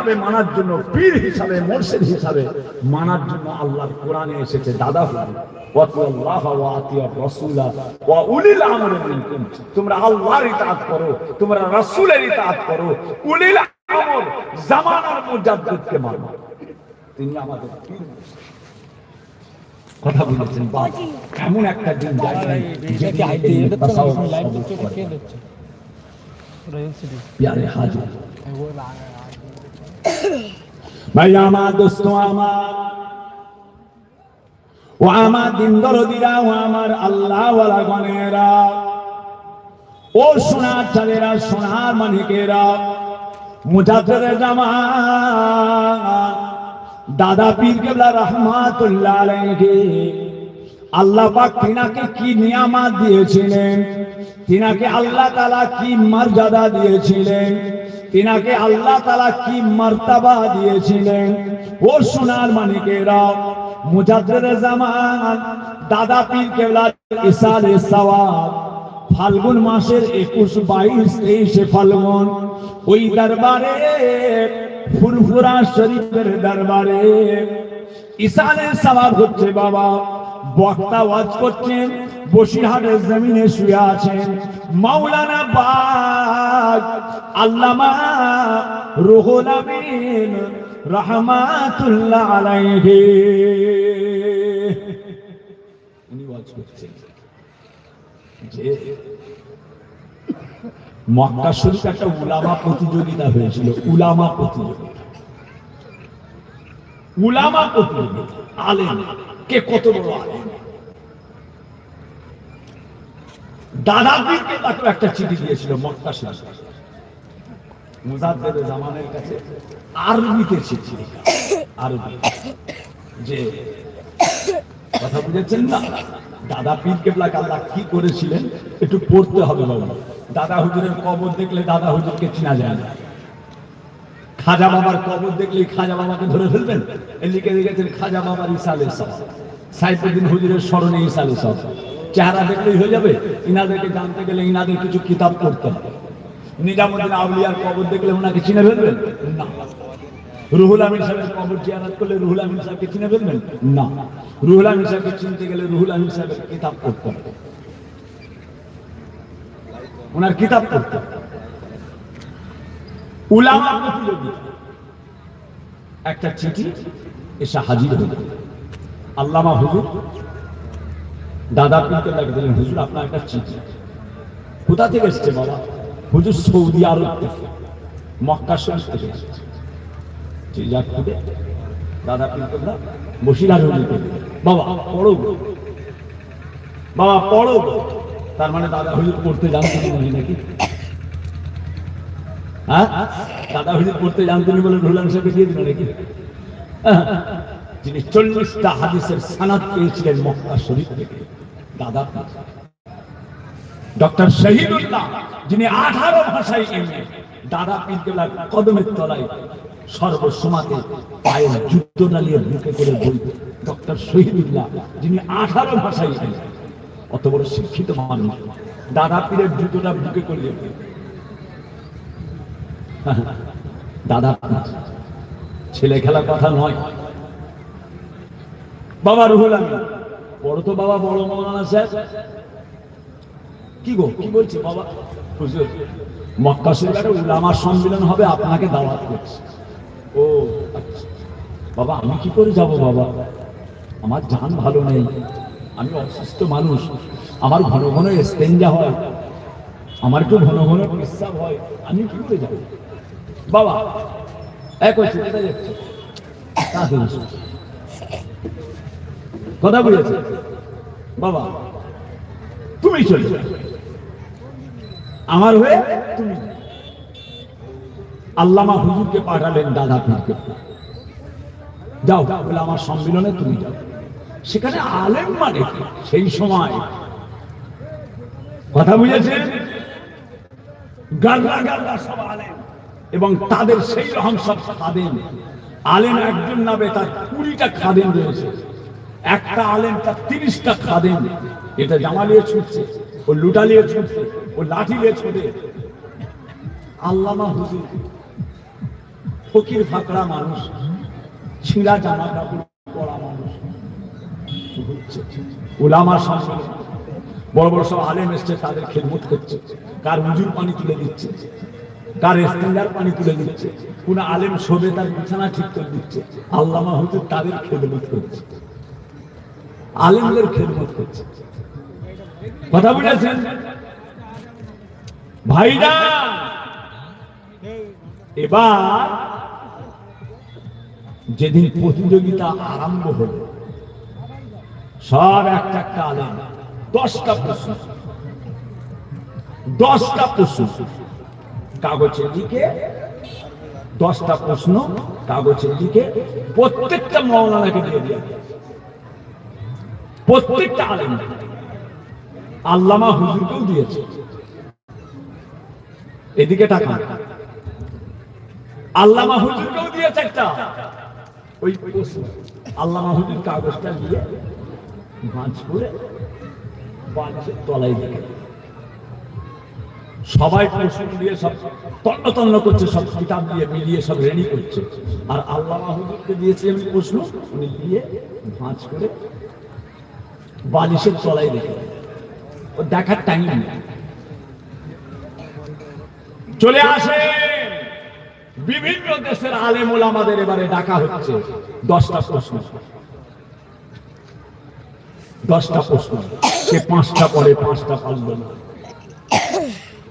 হিসাবে মানার জন্য পীর হিসাবে মোর্শেদ হিসাবে মানার জন্য আল্লাহর কোরআনে এসেছে দাদা তোমরা আল্লাহর ইতাআত করো তোমরা রাসূলের ইতাআত করো। উলিল আমর জামানার মুজাদ্দিদকে মানো তিনি আমাদের কথা বলেছেন এমন একটা দিন প্যারে হাজির ভাই, আমার দোস্ত আমার। ও আমার দিন দরদিরা, ও আমার আল্লাহ ওয়ালা গনেরা ও সোনার চাঁদেরা, সোনার মানিকেরা। মুজাদ্দের জামা। দাদা পীর কেবলা রহমাতুল্লাহ আল্লাহ পাক তিনাকে কি নিয়ামত দিয়েছিলেন? তিনাকে আল্লাহ তাআলা কি মর্যাদা দিয়েছিলেন? তিনাকে আল্লাহ তালা কি মার্তাবা দিয়েছিলেন? ও সোনার মানিকেরা মুজাদ্দের জামান দাদা পীর কেবলা ইসালে সওয়াব ফাল্গুন মাসের একুশ বাইশ তেইশে ফাল্গুন, ওই দরবারে, ফুরফুরা শরীফের দরবারে ইসানের সবাব হচ্ছে বাবা। বক্তা ওয়াজ করছেন, বসিরহাটের জমিনে শুয়ে আছেন। মাওলানা বাগ, আল্লামা রুহুল আমিন রহমাতুল্লাহ আলাইহি। উনি ওয়াজ করছেন। যে মক্কা শরীফ একটা উলামা প্রতিযোগিতা হয়েছিল, উলামা প্রতিযোগিতা। উলামা প্রতিযোগিতা, আলেম। কে কত বড় আলেম? দাদা তাকে একটা চিঠি দিয়েছিল মুজাদ্দেদ জামানের কাছে আরবিতে চিঠি আরবি। যে কথা বুঝেছেন না? দাদা আল্লাহ কি করেছিলেন? একটু পড়তে হবে বাবা। দাদা হুজুরের কবর দেখলে দাদা হুজুরকে চিনা যায় না। খাজা বাবার কবর দেখলে খাজা বাবাকে ধরে ফেলবেন? লিখে রেখেছেন খাজা বাবার ইসালে সব সাইফুদ্দিন হুজুরের স্মরণে ইসালে সব চেহারা দেখলেই হয়ে যাবে, ইনাদেরকে জানতে গেলে ইনাদের কিছু কিতাব পড়তে হবে। নিজামুদ্দিন আউলিয়ার কবর দেখলে ওনাকে চিনে ফেলবেন? না। রুহুল আমিন সাহেবের কবর জিয়ারত করলে রুহুল আমিন সাহেবকে চিনে ফেলবেন? না। রুহুল আমিন সাহেবকে চিনতে গেলে রুহুল আমিন সাহেবের কিতাব পড়তে হবে। ওনার কিতাব পড়তে উলামা একটা চিঠি এসে হাজির হল আল্লামা হুজুর, দাদা পিনকে লাগে দিলেন, হুজুর, আপনার একটা চিঠি। কোথা থেকে এসছে বাবা? হুজুর, সৌদি আরব থেকে, মক্কা শরীফ থেকে এসেছে। চিড়িয়া খুঁজে দাদা না বসিলার হলি বাবা, পড়ো বাবা, পড়ো তার মানে দাদা হুজুর পড়তে জানতেন বলি নাকি? হ্যাঁ? দাদা হুজুর পড়তে জানতেন বলে রুলান সাহেবকে দিয়ে দিল নাকি। যিনি চল্লিশটা হাদিসের সানাত পেয়েছিলেন মক্কা শরীফ থেকে, দাদা ডক্টর শহীদুল্লাহ, যিনি আঠারো ভাষায় এমএ দাদা পিলকেলার কদমের তলায় সর্বসমাতে পায়ের যুদ্ধ ডালিয়ে বুকে করে বই, ডক্টর শহীদুল্লাহ, যিনি আঠারো ভাষায় এমএ অত বড় শিক্ষিত মানুষ দাদা পীরের জুতোটা বুকে করিয়ে। দাদা ছেলে খেলা কথা নয় বাবা রুহুল আমি বড় তো বাবা, বড় মৌলানা সাহেব। কি গো? কি বলছে বাবা? হুজুর, মক্কা শরীফে উলামার সম্মেলন হবে, আপনাকে দাওয়াত করছে। ও আচ্ছা। বাবা, আমি কি করে যাব বাবা? আমার জান ভালো নেই। আমি অসুস্থ মানুষ। আমার ঘন ঘন স্তেঞ্জা হয়। আমার একটু ঘন ঘন প্রস্রাব হয়। আমি কি করে যাব? বাবা, এক হচ্ছে কোথায় যাচ্ছে তাড়াতাড়ি এসো। কথা বুঝেছে বাবা, তুমি চলে আমার হয়ে তুমি। আল্লামা হুজুরকে পাঠালেন দাদা পীরকে যাও, বলে আমার সম্মেলনে তুমি যাও। সেখানে আলেম মানে সেই সময়। কথা বুঝেছে গাল্লা গাল্লা সব আলেম। এবং তাদের সেই রকম সব খাদেন আলেম একজন নামে তার কুড়িটা খাদেন রয়েছে। একটা আলেম তার তিরিশটা খাদেন এটা জামালিয়ে ছুটছে, ও লুটালিয়ে ছুটছে, ও লাঠি নিয়ে ছুটে আল্লামা হুজুর, ফকির ফাকড়া মানুষ, ছিঁড়া জামা কাপড়, পরা মানুষ। ওলামার সামনে বড় বড় সব আলেম এসছে, তাদের খেদমত করছে। কার উজুর পানি তুলে দিচ্ছে, কার ইস্তেঞ্জার পানি তুলে দিচ্ছে। কোন আলেম শোবে তার বিছানা ঠিক করে দিচ্ছে। আল্লামা হুজুর তাদের খেদমত করছে। আলেমদের খেদমত করছে। কথা বুঝেছেন ভাইরা, এবার যেদিন প্রতিযোগিতা আরম্ভ হলো, সব একটা একটা আলেম, দশটা প্রশ্ন দশটা প্রশ্ন কাগজে লিখে, দশটা প্রশ্ন কাগজে লিখে প্রত্যেকটা মৌলানাকে দিয়ে দিয়ে প্রত্যেকটা আলেম। আল্লামা হুজুরকেও দিয়েছে। এদিকে টাকা আল্লামা হুজুরকেও দিয়েছে একটা। ওই আল্লামা হুজুর কাগজটা দিয়ে ভাঁজ করে বাঁচে তলায় দেয়। সবাই প্রশ্ন দিয়ে সব তন্ন তন্ন করছে, সব কিতাব দিয়ে মিলিয়ে সব রেডি করছে। আর আল্লাহ হুজুরকে দিয়েছে আমি প্রশ্ন, উনি দিয়ে ভাঁজ করে বালিশের তলায় রেখে ও দেখার টাইম চলে আসে। বিভিন্ন দেশের আলেমুল আমাদের এবারে ডাকা হচ্ছে। দশটা প্রশ্ন। দশটা প্রশ্ন। কে পাঁচটা পরে পাঁচটা পারল না।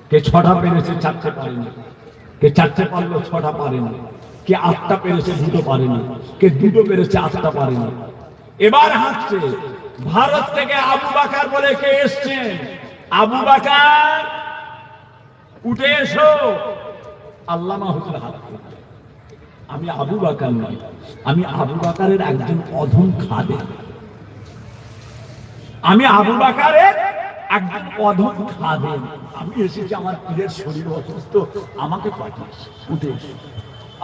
কে ছটা পেরেছে, চারটে পারেনি। কে চারটে পারল, ছটা পারেনি। কে আটটা পেরেছে, দুটো পারেনি। কে দুটো পেরেছে, আটটা পারেনি। এবার হাঁটছে। ভারত থেকে আবু বাকার বলে কে এসছেন আবু বাকার, উঠে এসো। আল্লামা হুজুর হাত আমি আবু বাকার নয়, আমি আবু বাকারের একজন অধম খাদে আমি আবু বাকারের একজন অধম খাদে আমি এসেছি আমার পীরের শরীর অসুস্থ, আমাকে পাঠিয়েছে। উঠে এসো।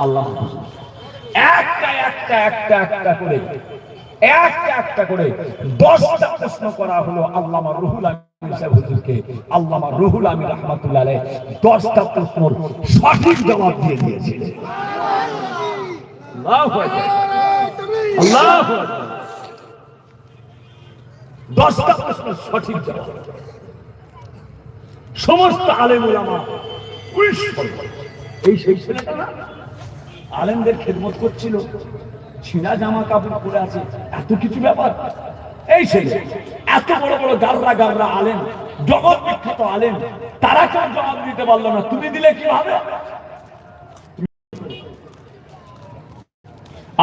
আল্লাহ একটা একটা একটা একটা করে একটা একটা করে দশটা প্রশ্ন করা হলো রুহুল রুহুল রহমাতুল্লাহ দশটা সঠিক জবাব দিয়ে দশটা প্রশ্ন সঠিক জবাব। সমস্ত আলেম ওলামা উইশ করল। এই সেই ছেলেটা আলেমদের খেদমত করছিল। ছিঁড়া জামা কাপড় পরে আছে, এত কিছু ব্যাপার? এই সেই এত বড় বড় গাররা গাররা আলেম, জগৎ বিখ্যাত আলেম, তারা কেউ জবাব দিতে পারল না, তুমি দিলে কি হবে?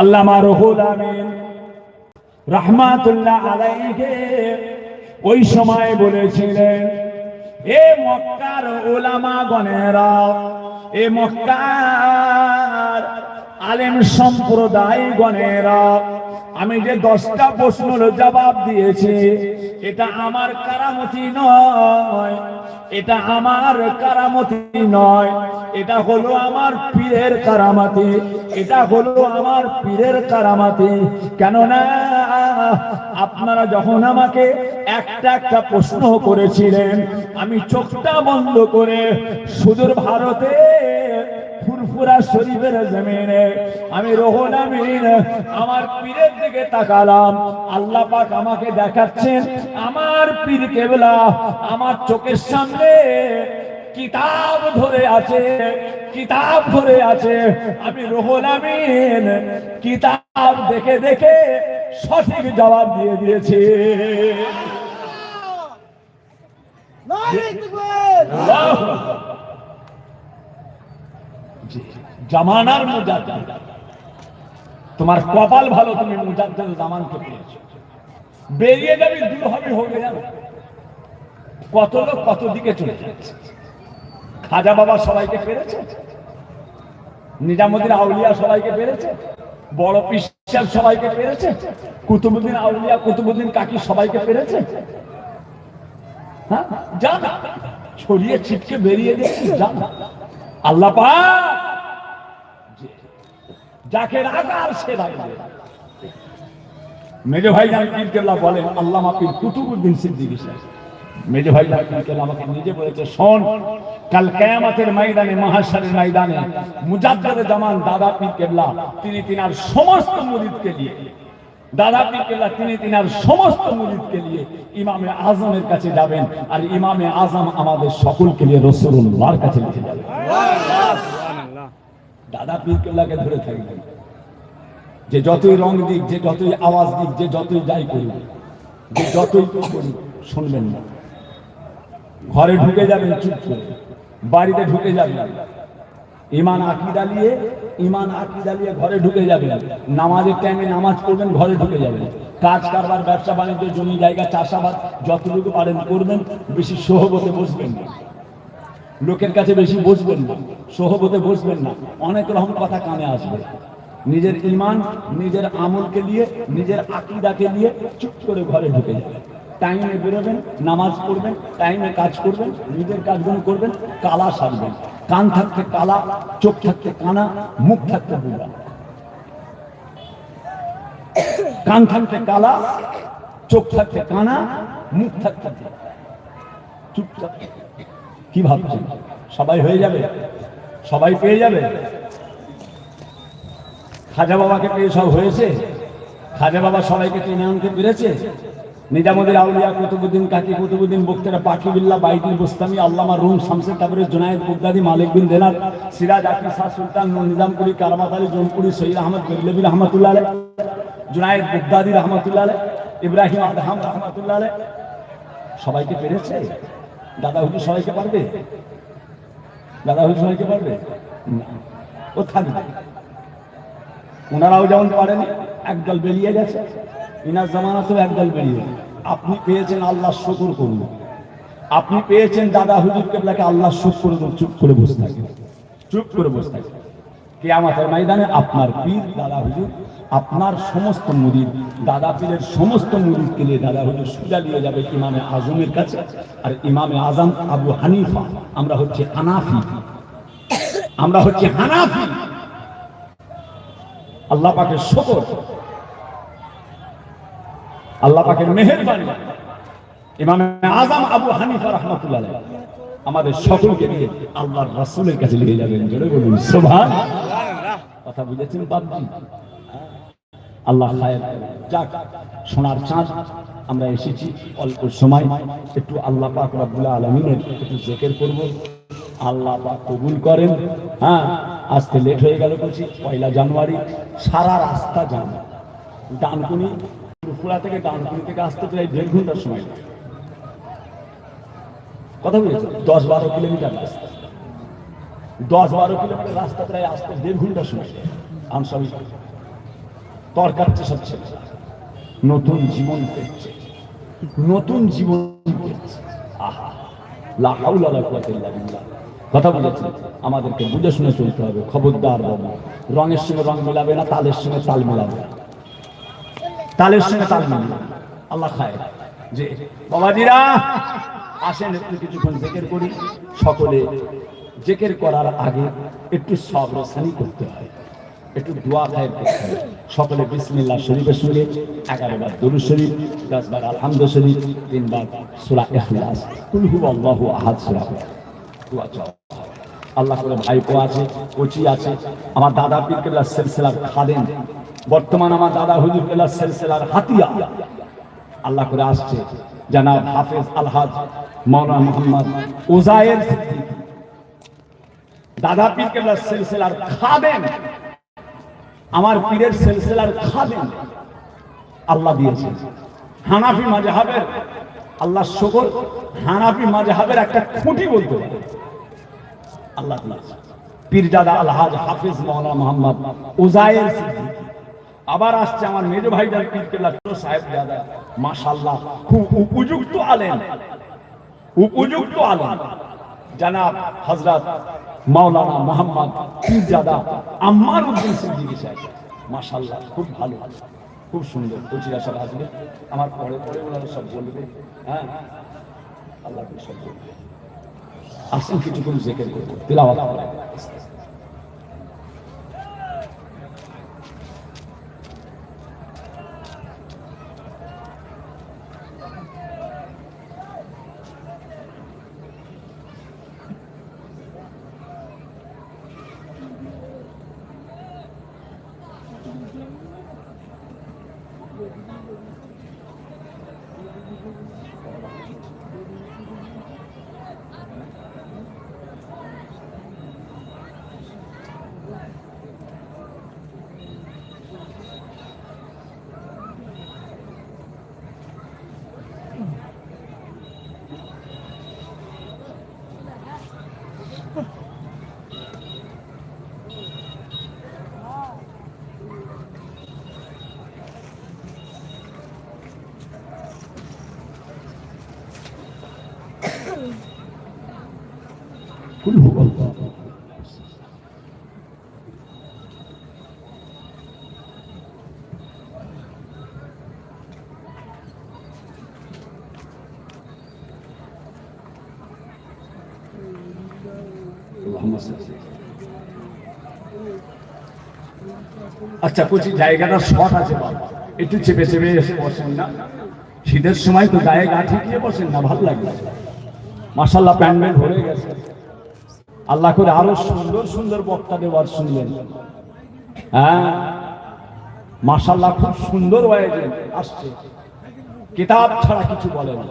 আল্লামা রহুল আমিন রহমাতুল্লাহ আলাইকে ওই সময় বলেছিলেন, এ মক্কার ওলামা গণেরা এ মক্কার আলেম সম্প্রদায় গণেরা আমি যে দশটা প্রশ্নের জবাব দিয়েছি, এটা আমার কারামতি নয়, এটা আমার কারামতি নয়, এটা হলো আমার পীরের কারামাতি, এটা হলো আমার পীরের কারামাতি। কেননা, আপনারা যখন আমাকে একটা একটা প্রশ্ন করেছিলেন, আমি চোখটা বন্ধ করে সুদূর ভারতে ফুরফুরা শরীফের জমিনে। আমি রোহন আমিন আমার পীরের দিকে তাকালাম। আল্লাহ পাক আমাকে দেখাচ্ছেন আমার পীর কেবলা আমার চোখের সামনে কিতাব ধরে আছে কিতাব ধরে আছে। আমি রোহন আমিন কিতাব দেখে দেখে সঠিক জবাব দিয়ে দিয়েছি। আল্লাহু আকবার। জামানার মুজাদ্দিদ। তোমার কপাল ভালো, তুমি মুজাদ্দিদ জামানকে পেয়েছ। বেরিয়ে যাবি দূর হবে হবে যাবে। কত লোক কত দিকে চলে যাচ্ছে? খাজা বাবা সবাইকে পেরেছে? নিজামুদ্দিন আউলিয়া সবাইকে পেরেছে? বড় পিসাব সবাইকে পেরেছে? কুতুবুদ্দিন আউলিয়া, কুতুবুদ্দিন কাকি সবাইকে পেরেছে? হ্যাঁ? যা না। ছড়িয়ে ছিটকে বেরিয়ে দেখছি যা। না। আল্লাহ যাকে রাখার সে রাখবে মেজো ভাই কেবলা বলেন আল্লাহ পীর কুতুবুদ্দিন সিদ্দিকী সাহেব। মেজে ভাই ডাক্তার আমাকে নিজে বলেছে, শোন, কাল কেয়ামতের ময়দানে, মহাশারের ময়দানে মুজাদ্দাদ জামান দাদা পীর কেবলা তিনি তিনার সমস্ত মুরিদকে দিয়ে দাদা পীর কেবলা তিনি সমস্ত মুরিদকে নিয়ে ইমামে আজমের কাছে যাবেন। আর ইমামে আজম আমাদের সকলকে নিয়ে রসুল্লাহর কাছে নিয়ে যাবেন। দাদা পীর কেবলাকে ধরে থাকবেন। যে যতই রং দিক, যে যতই আওয়াজ দিক, যে যতই যাই করুক, যে যতই করুক, শুনবেন না। ঘরে ঢুকে যাবেন চুপ করে। বাড়িতে ঢুকে যাবেন। ইমান আকিদা নিয়ে, ইমান আকিদা নিয়ে ঘরে ঢুকে যাবেন নামাজের টাইমে নামাজ পড়বেন, ঘরে ঢুকে যাবেন কাজ কারবার, ব্যবসা বাণিজ্য, জমি জায়গা, চাষাবাদ, যতটুকু পারেন করবেন, বেশি সহবতে বসবেন না। লোকের কাছে বেশি বসবেন না, সহবতে বসবেন না। অনেক রকম কথা কানে আসবে। নিজের ইমান, নিজের আমলকে নিয়ে, নিজের আকিদাকে নিয়ে চুপ করে ঘরে ঢুকে যাবেন টাইমে বেরোবেন, নামাজ পড়বেন টাইমে কাজ করবেন, নিজের কাজগুলো করবেন, কালা সারবেন। কান থাকতে কালা, চোখ থাকতে কানা, মুখ থাকতে বুড়া। কান থাকতে কালা, চোখ থাকতে কানা, মুখ থাকতে চুপচাপ। কি ভাবছেন? সবাই হয়ে যাবে? সবাই পেয়ে যাবে? খাজা বাবাকে পেয়ে সব হয়েছে? খাজা বাবা সবাইকে টেনে আনতে পেরেছে? নিজামুদ্দিন আউলিয়া, কুতুবুদ্দিন কাকি, কুতুবুদ্দিন বক্তেরা পাখি বিল্লা, বাইতুল বুস্তামি আল্লামা রুম, শামসের তারপরে জুনায়েদ বুগদাদি মালিক বিন দেনার সিরাজ আকি শাহ সুলতান, নিজামপুরি কারামাত আলী জৌনপুরি সৈয়দ আহমদ বেরলবি রহমতুল্লাহ আলাই জুনায়েদ বুগদাদি রহমতুল্লাহ আলাই ইব্রাহিম আদহাম রহমতুল্লাহ আলাই সবাইকে পেরেছে? দাদা হুজুর সবাইকে পারবে? দাদা হুজুর সবাইকে পারবে? ও থাকবে। ওনারাও যেমন পারেনি, একদল বেরিয়ে গেছে। ইনার জামানাতেও একদল বেরিয়ে আপনি পেয়েছেন আল্লাহ শুকুর করুন। আপনি পেয়েছেন দাদা হুজুর কেবলাকে আল্লাহ শুকুর করুন চুপ করে বসে থাকেন। চুপ করে বসে থাকেন। কেয়ামতের ময়দানে আপনার পীর, দাদা হুজুর, আপনার সমস্ত মুরিদ, দাদা পীরের সমস্ত মুরিদকে নিয়ে দাদা হুজুর সুজা নিয়ে যাবে ইমামে আজমের কাছে। আর ইমামে আজম আবু হানিফা, আমরা হচ্ছে হানাফি। আমরা হচ্ছে হানাফি। আল্লাহ পাকের শকর। আল্লাহ পাকের মেহেরবানি। ইমামে আজম আবু হানিফা রহমতুল্লাহ আমাদের সকলকে নিয়ে আল্লাহর রাসূলের কাছে নিয়ে যাবেন, জোরে বলুন সুবহান কথা বুঝেছেন বাবজি আল্লাহ খায়ের যাক, সোনার চাঁদ, আমরা এসেছি অল্প সময়, একটু আল্লাহ পাক রব্বুল আলমিনের একটু জেকের করব। আল্লাহ পাক কবুল করেন হ্যাঁ আজকে লেট হয়ে গেল বলছি, পয়লা জানুয়ারি, সারা রাস্তা জাম। ডানকুনি ফুলা থেকে ডানকুনি থেকে আসতে প্রায় দেড় ঘণ্টার সময়। কথা বলেছি দশ বারো কিলোমিটার রাস্তা। দশ বারো কিলোমিটার রাস্তা প্রায় আসতে দেড় ঘণ্টার সময়। আমি সবই সব ছেলে। নতুন জীবন পেয়েছে। নতুন জীবন পেয়েছে। আহা। লা হাওলা ওয়ালা কুওয়াতা ইল্লা বিল্লাহ। কথা বলেছে আমাদেরকে বুঝে শুনে চলতে হবে। খবরদার বাবু। রঙের সঙ্গে রং মেলাবে না, তালের সঙ্গে তাল মেলাবে। তালের সঙ্গে তাল মিলিয়ে। আল্লাহ খায় যে, বাবাজিরা, আসেন একটু কিছুক্ষণ জেকের করি। সকলে জেকের করার আগে একটু সব রসানি করতে হয়। একটু দোয়া খায় করতে হয়। সকলে বিসমিল্লাহ শরীফের সঙ্গে এগারো বার দরু শরীফ, দশ বার আলহামদ শরীফ তিনবার সুরা ইখলাস। কুলহু আল্লাহু আহাদ, সুরা দোয়া চাও। আল্লাহ করে ভাইপো আছে, কোচি আছে। আমার দাদা পীর কেবলা খাদেন বর্তমান আমার দাদা হুজুর কেবলা সেলসেলার হাতিয়া। আল্লাহ করে আসছে। জানাব হাফেজ আলহাজ মৌলানা মোহাম্মদ ওজায়ের দাদা পীর কেবলা সেলসেলার খাদেন আমার পীরের সেলসেলার খাদেন আল্লাহ দিয়েছেন হানাফি মাযহাবের আল্লাহ শকর, হানাফি মাযহাবের একটা খুঁটি বলতে পারে। আল্লাহ দিয়েছেন। পীরজাদা আলহাজ হাফিজ মাওলানা মোহাম্মদ উজায়ের সিদ্দিকী। আবার আসছে আমার মেজ ভাই পীর কেবলা ছোট সাহেব দাদা। মাশাআল্লাহ, খুব উপযুক্ত আলেম। উপযুক্ত আলেম। জানাব হযরত মাওলানা মোহাম্মদ পীরজাদা আম্মার উদ্দিন সিদ্দিকী সাহেব। মাশাআল্লাহ, খুব ভালো। খুব সুন্দর। কচিরা সব আসবে আমার পরে পরে ওনারা সব বলবে। হ্যাঁ? আল্লাহ সব বলবে। আসেন কিছুক্ষণ জেকের করব তিলাওয়াত আচ্ছা কুচি, জায়গাটা শর্ট আছে একটু চেপে চেপে এসে বসেন না। শীতের সময় তো গায়ে গা ঠিকিয়ে বসেন না, ভালো লাগবে মাসাল্লাহ প্যান্ডেল ভরে গেছে। আল্লাহ করে আরও সুন্দর সুন্দর বক্তা দেওয়ার শুনলেন। হ্যাঁ মাসাল্লাহ খুব সুন্দর আয়োজন আসছে। কিতাব ছাড়া কিছু বলে না।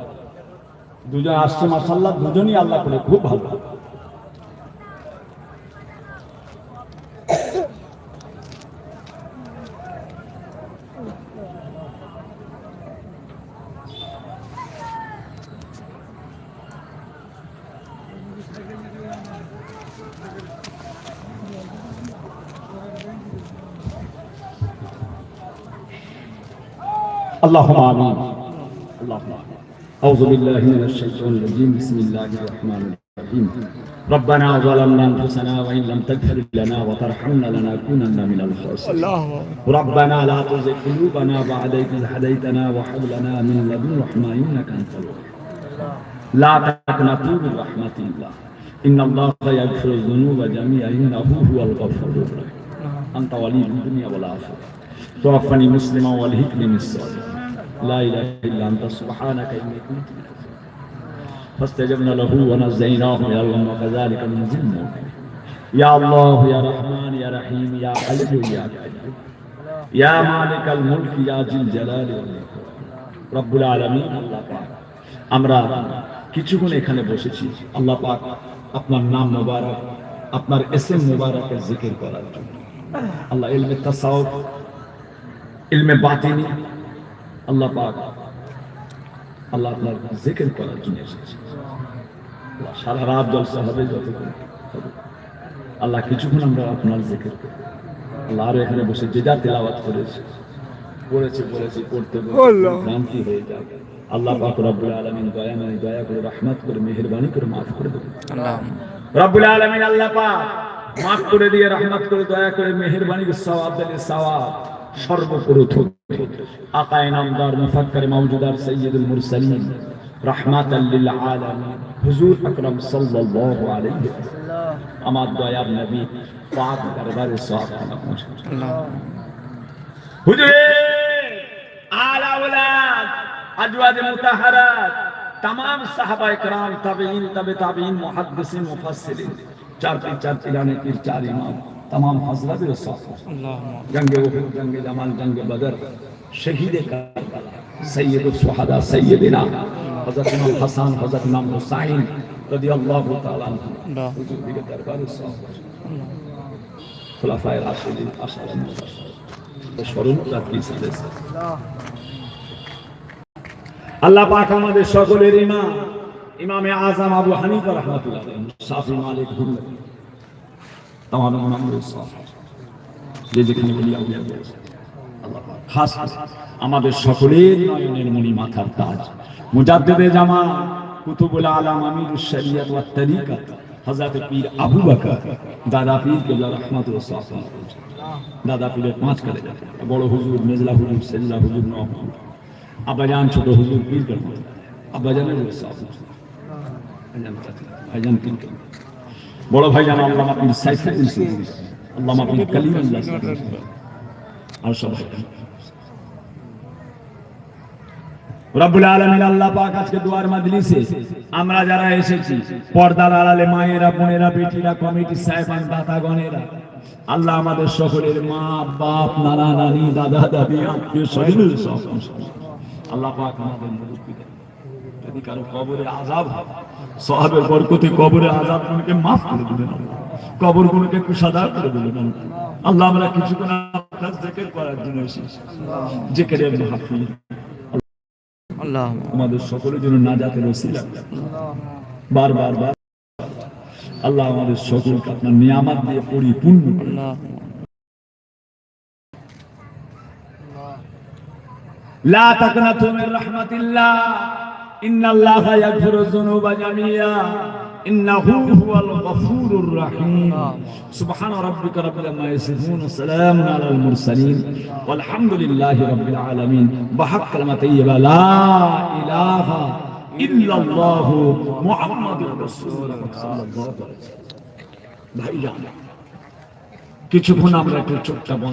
দুজন আসছে মাসাল্লাহ দুজনই আল্লাহ করে খুব ভালো। اللهم آمين. اللهم أعوذ بالله من الشيطان الرجيم. بسم الله الرحمن الرحيم. ربنا ظلمنا أنفسنا وإن لم تغفر لنا وترحمنا لنكونن من الخاسرين. ربنا لا تزغ قلوبنا بعد إذ هديتنا وهب لنا من لدن رحمة إنك أنت الوهاب. لا تقنطوا من رحمة الله. إن الله يغفر الذنوب جميعا. إنه هو الغفور الرحيم. أنت ولي الدنيا والآخرة. توفني مسلما والهكني من الصالحين لا إله إلا أنت سبحانك إني كنت من الظالمين فاستجبنا له ونزيناه من الغم وكذلك ننزل المؤمنين يا الله يا رحمن يا رحيم يا حي يا قيوم يا مالك الملك يا ذي الجلال والإكرام রব্বুল আলামিন আল্লাহ পাক আমরা কিছুক্ষণ এখানে বসেছি আল্লাহ পাক আপনার নাম মোবারক আপনার এসএম মোবারকের জিকির করার জন্য আল্লাহ ইলমে তাসাউফ ইলমে বাতিনি আল্লাহ পাক আল্লাহ আপনার জিকির করার জন্য এসেছি। সারা রাত জলসা হবে যতক্ষণ আল্লাহ কিছুক্ষণ আমরা আপনার জিকির করব। আল্লাহ আরও এখানে বসে যে যা তেলাওয়াত করেছে পড়েছি পড়েছি পড়তে। ক্লান্তি হয়ে যাবে। আল্লাহ পাক রব্বুল আলামিন দয়া মানে দয়া করে রহমত করে মেহেরবানি করে মাফ করে দেবেন। রব্বুল আলামিন আল্লাহ পাক মাফ করে দিয়ে রহমত করে দয়া করে মেহেরবানি করে সওয়াব দিলে সওয়াব সর্বপ্রথম। আকায়ে নামদার মুফাক্কির মাওজুদার সাইয়্যিদুল মুরসালিন রাহমাতাল লিল আলামিন হুজুর আকরাম সাল্লাল্লাহু আলাইহি ওয়াসাল্লাম আমার দয়ার নবী পাক দরবারে সওয়াব হুজুরে আলা আওলাদ আজওয়াজ মুতাহারাত तमाम साहबा इकराम ताबीन तबे ताबीन मुहद्दिसिन मुफस्सिरिन चार पीर चार पिराने पीर चार इमाम तमाम हजरत रसूल जंग उहद जंग जमाल जंग बदर शहीद करबला सैयद सुहदा सैयदना हजरत इमाम हसन हजरत इमाम हुसैन রাদিয়াল্লাহু তাআলা আনহু হুজুর দিকে দরবারে সওয়াব খুলাফায়ে রাশিদিন আশারা মুবাশশিরিন স্মরণ রাখি সাদেসা আল্লাহ পাক আমাদের সকলের ইমাম ইমামে আজম আবু হানিফা রহমাতুল্লাহ শাফি মালিক হুম্মতি তামাম সাহাবা যে যেখানে বলি আউলিয়া খাস আমাদের সকলের নয়নের মণি মাথার তাজ। মুজাদ্দিদে জামা কুতুবুল আলাম আমিরুশ শরিয়ত ওয়াত তরিকত হযরত পীর আবু বকর, দাদা পীর কেবলা সাল্লাল্লাহু আলাইহি ওয়াসাল্লাম দাদা পীরের পাঁচ যাবে। বড় হুজুর মেজলা হুজুর, সেজলা হুজুর, নওয়াব আব্বাজান ছোট হুজুর পীর করবেন আব্বাজানের সাহেব ভাইজান পীর করবেন বড় আল্লামা পীর সাইফুদ্দিন সিদ্দিকী আল্লামা পীর কালিমুল্লাহ সিদ্দিকী আর সবাই রব্বুল আল্লাহ পাক আজকে দুয়ার মাজলিসে আমরা যারা এসেছি, পর্দার আড়ালে মায়েরা, বোনেরা, বেটিরা কমিটি সাহেবান দাতাগণেরা, আল্লাহ আমাদের সকলের মা, বাপ, নানা, নানি, দাদা, দাদি, আত্মীয় স্বজনের সব আল্লাহ পাক আমাদের যদি কারো কবরে আজাব হয়, সহাবের বরকতে কবরে আজাব গুলোকে মাফ করে দিলেন আল্লাহ। কবর গুলোকে কুশাদা করে দিলেন আল্লাহ। আল্লাহ আমরা কিছুক্ষণ আপনার জেকের করার জন্য এসেছি জেকেরের মাহফিল আল্লাহ আমাদের সকলের জন্য নাজাতের ওসিলা বার বার বার আল্লাহ আমাদের সকলকে আপনার নিয়ামত দিয়ে পরিপূর্ণ করুন। আল্লাহ لا تقنطوا من رحمة الله إن الله يغفر الذنوب جميعا إنه هو الغفور الرحيم سبحان ربك رب العزة يصفون وسلام على المرسلين والحمد لله رب العالمين بحق كلمة طيبة لا إله إلا الله محمد رسول الله صلى الله عليه وسلم ভাইজান কিছুক্ষণ আমরা একটু চোখটা বন্ধ